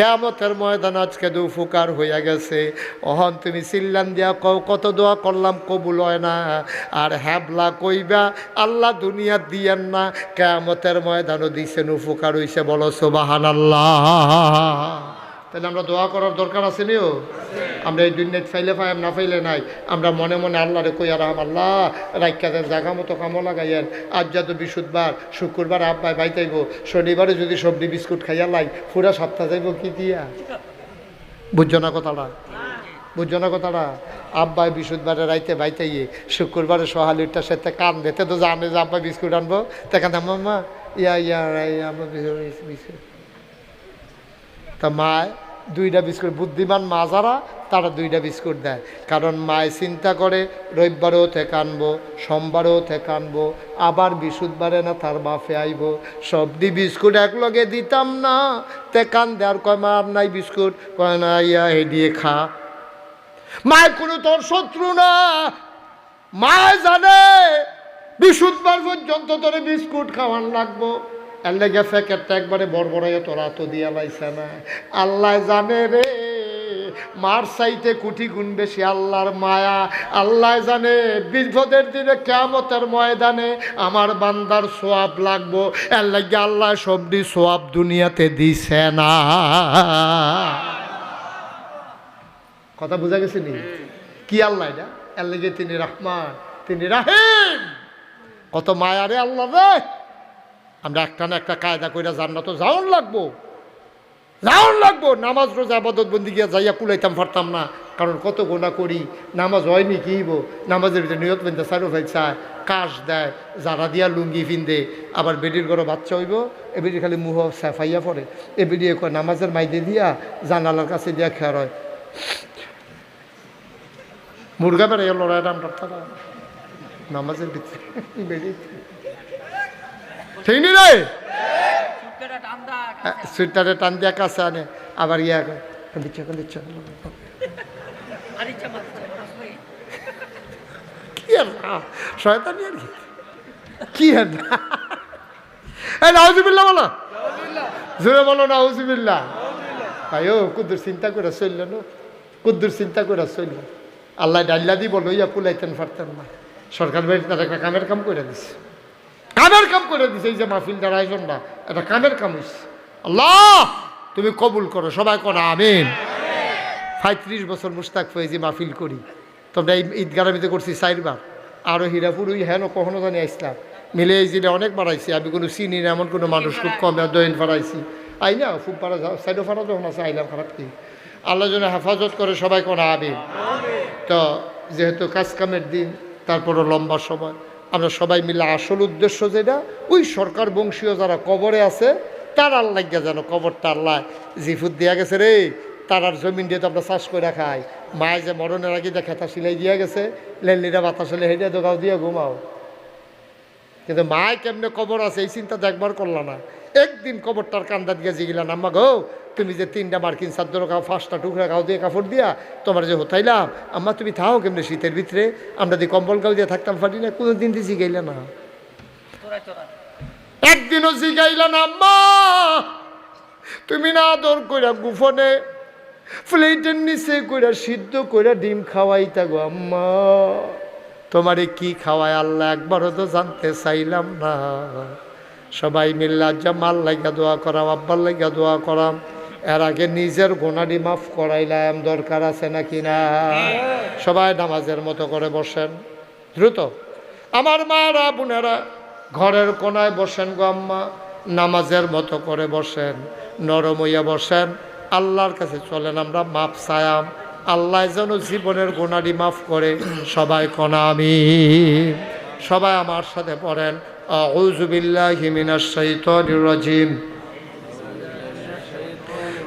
কেমতের ময়দান আজকে দু ফুকার হইয়া গেছে। অহন তুমি চিল্লান দিয়া কও, কত দোয়া করলাম, কবুল হয় না। আর হ্যাবলা কইবা, আল্লাহ দুনিয়া দিয়েন না। কেমতের ময়দানও দিছেন উপকার হইছে, বলো সোবাহান আল্লাহ তাহলে আমরা দোয়া করার দরকার আছে নিও? আমরা এই দুনিয়াত ফাইলে ফাইম না ফাইলে নাই। আমরা মনে মনে আল্লাহরে কই আর আল্লাহ রাইকাদের জাগা মতো কামো লাগাইয়েন। আজ যত বিশুদ্ধবার শুক্রবার আব্বাই বাইতাইব শনিবারে যদি সবজি বিস্কুট খাইয়া লাই, পুরা সপ্তাহ যাইব কি দিয়া? বুঝছ না কথাটা? বুঝছ না কথাটা? আব্বাই বিশুদ্ধবারে রাইতে বাইতাইয়ে শুক্রবারে সহালিটা সাথে কান দিতে তো জানে যে আব্বাই বিস্কুট আনব। তেখান মাম্মা, ইয়া ইয়া ইয়া আব্বা বিস্কুট বিস্কুট। তা মায় দুইটা বিস্কুট। বুদ্ধিমান মা যারা, তারা দুইটা বিস্কুট দেয়। কারণ মায় চিন্তা করে, রবিবারেও থেকে আনব, সোমবারেও থেকে আনব, আবার বিশুদ্ধবারে না, তার বাফে আইব। সবদি বিস্কুট একলগে দিতাম না। তে কান দেওয়ার কয়, মা, আর নাই বিস্কুট? কয়, না, ইয়া হেডিয়ে খা। মায় কোনো তোর শত্রু না। মায় জানে বিশুদ্ধবার পর্যন্ত তোরে বিস্কুট খাওয়ান লাগবো। এর লেগে প্যাকেটটা একবারে বড় বড় তোরা তো দিয়া লাইছে না। আল্লাহ জানে রে, মার চাইতে কুটি গুণ বেশি আল্লাহর মায়া। আল্লাহ জানে, বিপদের দিনে কেমতের ময়দানে আমার বান্দার সোয়াব লাগবো। এর লাগে আল্লাহ সবটি সোয়াব দুনিয়াতে দিছে না। কথা বোঝা গেছে নি? কি আল্লাহ এটা? এর লেগে তিনি রহমান, তিনি রাহিম। কত মায়ারে আল্লাহ রে। আমরা একটা না একটা কায়দা কইরা জান্নাত যাওন লাগবো। যাওন লাগবো। নামাজ, রোজা, আবাদত বন্দি গিয়া যাইয়া কুলাইতাম পারতাম না। কারণ কত গোনা করি, নামাজ হয়নি কি হইব? নামাজের ভিতরে নিয়ত বেঁধে সারো চায়, কাশ দেয় যারা দিয়া লুঙ্গি ফিন্দে, আবার বেডির ঘরে বাচ্চা হইব। এ বেডি খালি মুহ সাফাইয়া পড়ে। এ বেডি কয় নামাজের মাইদে দিয়া জানালার কাছে দিয়া খেয়ার হয়। মুরগা বেড়াইয়া লড়াই নাম তারা নামাজের ভিতরে ঠিক নি রে সুইটারে টান দিয়া কাছে আনে আবার ইয়া দিচ্ছ দিচ্ছ কি আর শয়তানি আর কি? কি আর এই নাউজুবিল্লাহ বলো। জোরে বলো নাউজুবিল্লাহ। আয়ো কুদ্দুর চিন্তা করে চলল না কুদ্দুর চিন্তা করে চলল। আল্লাহ ডাল্লা দিব লইয়া পুলাইতেন পারতেন না। সরকার বাড়ি তার একটা কামের কাম করে দিছে। কামের কাম করে দিছে এই যে মাহফিলটার আয়োজনটা এটা কামের কাম হইছে আল্লাহ তুমি কবুল করো সবাই করো আমিন। পঁয়ত্রিশ বছর মুস্তাক ফয়েজি মাহফিল করি। তোমরা এই ঈদগারামিতে করছি চারবার। আরও হীরাপুর ওই হেন কখনো জানি আসলাম মিলে এই জিলে অনেক বাড়াইছি আমি কোনো চিনি না এমন কোনো মানুষ খুব কম দইন ফাড়াইছি আই না খুব পাড়া যাও সাইডও ফাড়া যখন আছে আইলাম খারাপ কি? আল্লাহ যেন হেফাজত করে সবাই কোনো আমিন। তো যেহেতু কাজ কামের দিন তারপরও লম্বা সময়। আমরা সবাই মিলে আসল উদ্দেশ্য যেটা, ওই সরকার বংশীয় যারা কবরে আছে, তার আল্লাহ গিয়া যেন কবরটা আল্লাহ জিফুত দিয়া গেছে রে। তার আর জমিন দিয়ে তো আমরা চাষ করে খাই, মায়ে যে মরণের আগে যে খেতা সিলাই দিয়া গেছে লেলিরা বাতাস হলে হেঁটে দোকাও দিয়ে ঘুমাও। কিন্তু মায় কেমনে কবর আছে এই চিন্তা একবার করলা না। একদিন কবরটার কান্দাত গিয়ে জিগিলাম আম্মা গো তুমি যে তিনটা মার্কিন চাদর খাও পাঁচটা টুকরা খাও দিয়ে কাপড় দিয়া তোমার যে হতাইলাম আম্মা তুমি থাও কেমনে শীতের ভিতরে? আমরা দিয়ে কম্বল গাও দিয়ে থাকতাম পারি না কোনো দিন দিয়ে জিগাইলে না। একদিনও জিগাইলা না আম্মা! তুমি না আদর কইরা গুফনে প্লেটের নিচে কইরা সিদ্ধ কইরা ডিম খাওয়াইতা গো আম্মা। তোমারে কি খাওয়ায় আল্লাহ একবারও তো জানতে চাইলাম না। সবাই মিল্লা জামাল লাগা দোয়া করাম আব্বার লাগা দোয়া করাম এর আগে নিজের গোনাডি মাফ করাইলাম, দরকার আছে নাকি না? সবাই নামাজের মতো করে বসেন। দ্রুত। আমার মারা বোনেরা, ঘরের কোনায় বসেন গো আম্মা, নামাজের মতো করে বসেন। নরম হইয়া বসেন। আল্লাহর কাছে চলেন, আমরা মাপ চায়াম। আল্লাহ যেন জীবনের গোনাডি মাফ করে সবাই কনা আমি সবাই আমার সাথে পড়েন। আউজুবিল্লাহি মিনাশ শাইতানির রাজিম।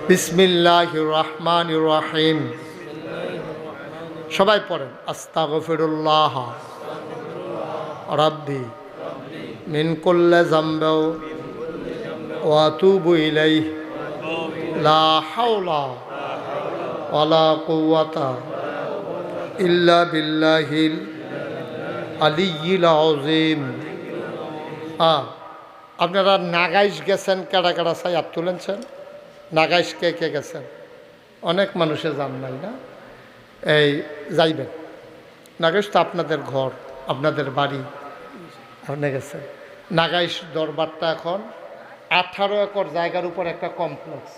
বিসমিল্লাহির রহমানির রহিম। সবাই পড়েন। আস্তাগফিরুল্লাহ। রাব্বি মিন কুল্লি যামবি ওয়া আতুবু ইলাইহি। লা হাওলা কুওয়াতা ইল্লা আপনারা নাগাইশ গেছেন, কেডা কেডা সাই আর তুলেছেন? নাগাইশ কে কে গেছেন? অনেক মানুষে যান নাই না? এই, যাইবেন। নাগাইশ তো আপনাদের ঘর, আপনাদের বাড়ি, আপনি গেছেন। নাগাইশ দরবারটা এখন আঠারো একর জায়গার উপর একটা কমপ্লেক্স।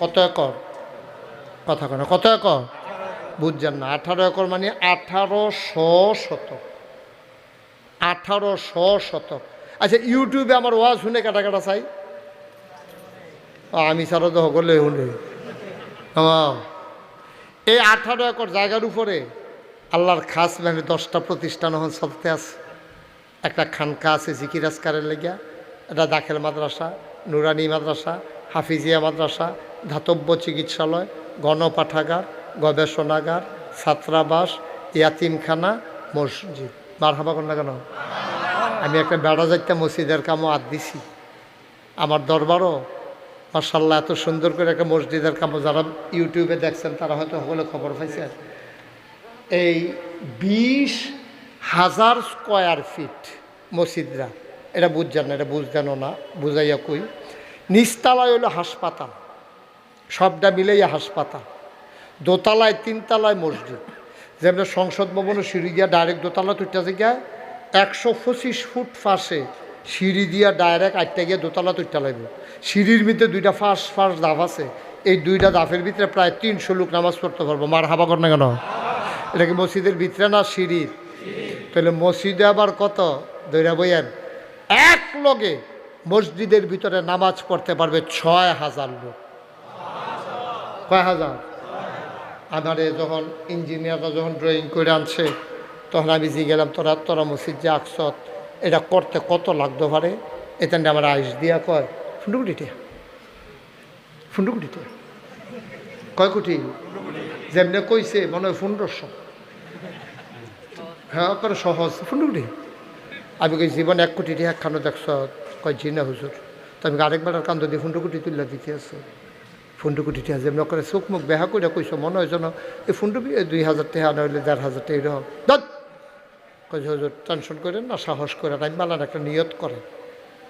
কত একর? কথা কেন কত একর? বুঝছেন না, আঠারো একর মানে আঠারোশো শতক। আঠারোশো শতক। আচ্ছা ইউটিউবে আমার ওয়াজ শুনে কাটা কাটা চাই? আমি ছাড়া তো সকলে শুনে। এই আঠারো একর জায়গার উপরে আল্লাহর খাস মানে দশটা প্রতিষ্ঠান এখন চলতে আছে। একটা খানকা আছে জিকির আসকারের লেগিয়া, এটা দাখেল মাদ্রাসা, নুরানি মাদ্রাসা, হাফিজিয়া মাদ্রাসা, ধাতব্য চিকিৎসালয় গণপাঠাগার, গবেষণাগার, ছাত্রাবাস, ইয়াতিমখানা, মসজিদ। মার হাবা না কেন? আমি একটা বেড়া যাইতে মসজিদের কামও আদ দিছি। আমার দরবারও মার্শাল্লাহ এত সুন্দর করে একটা মসজিদের কামও যারা ইউটিউবে দেখছেন, তারা হয়তো সকলে খবর পাইছে। এই বিশ হাজার স্কোয়ার ফিট মসজিদরা। এটা বুঝছেন না, এটা বুঝতেন না, বুঝাইয়া কই। নিস্তালয় হলো হাসপাতাল। সবটা মিলেই হাসপাতাল। দোতলায়, তিনতলায় মসজিদ। যেমন সংসদ ভবনের সিঁড়ি দিয়া ডাইরেক্ট দোতলা তুইটা থেকে একশো পঁচিশ ফুট ফাঁসে সিঁড়ি দিয়া ডাইরেক্ট আটটা গিয়ে দোতলা তুইটা লাগবে সিঁড়ির ভিতরে দুইটা ফাঁস ফাঁস দাফ আছে। এই দুইটা দাফের ভিতরে প্রায় তিনশো লোক নামাজ পড়তে পারব। মার হাবা কর না কেন? এটা কি মসজিদের ভিতরে না সিঁড়ির? তাহলে মসজিদে আবার কত? দৈরা বইয়েন, এক লগে মসজিদের ভিতরে নামাজ পড়তে পারবে ছয় হাজার লোক। কয় হাজার? আমারে যখন ইঞ্জিনিয়াররা যখন ড্রয়িং করে আনছে, তখন আমি জি গেলাম, তোরা তোরা মসজিদ যে আকসত, এটা করতে কত লাগতো পারে এখান আমার আইস দিয়া কয় ফুন্ডুকুটিটা ফুন্ডুকুটিটা কয় কোটি? যেমনি কইছে, মনে হয় পনেরোশো। হ্যাঁ করে সহজ, ফুন্ডুকুটি। আমি কই, জীবন এক কোটি টাকা খানো দেখছ কয়, জি না, হুজুর। তো আমি আরেকবার আর কান্দ দিয়ে ফুন্ডুকুটি তুললা দিতে আছে। ফুন্ডুকুটি টাকা যেমন করে চোখ মুখ বেহা করে কইস মনে যেন এই ফোনটো দুই হাজার টাকা নইলে দেড় হাজার টাকা এরকম দত! কই হুজুর টেনশন না, সাহস করে আমি মালার একটা নিয়ত করেন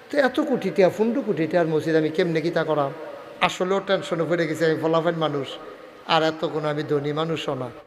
তো এত কোটি ফোনটো ফুন্ডু কোটি টাকার মসজিদ আমি কেমনে কিতা করাম আসলেও টেনশনে পড়ে গেছি, আমি ফলাফাইন মানুষ। আর এত কোনো আমি ধনী মানুষও না।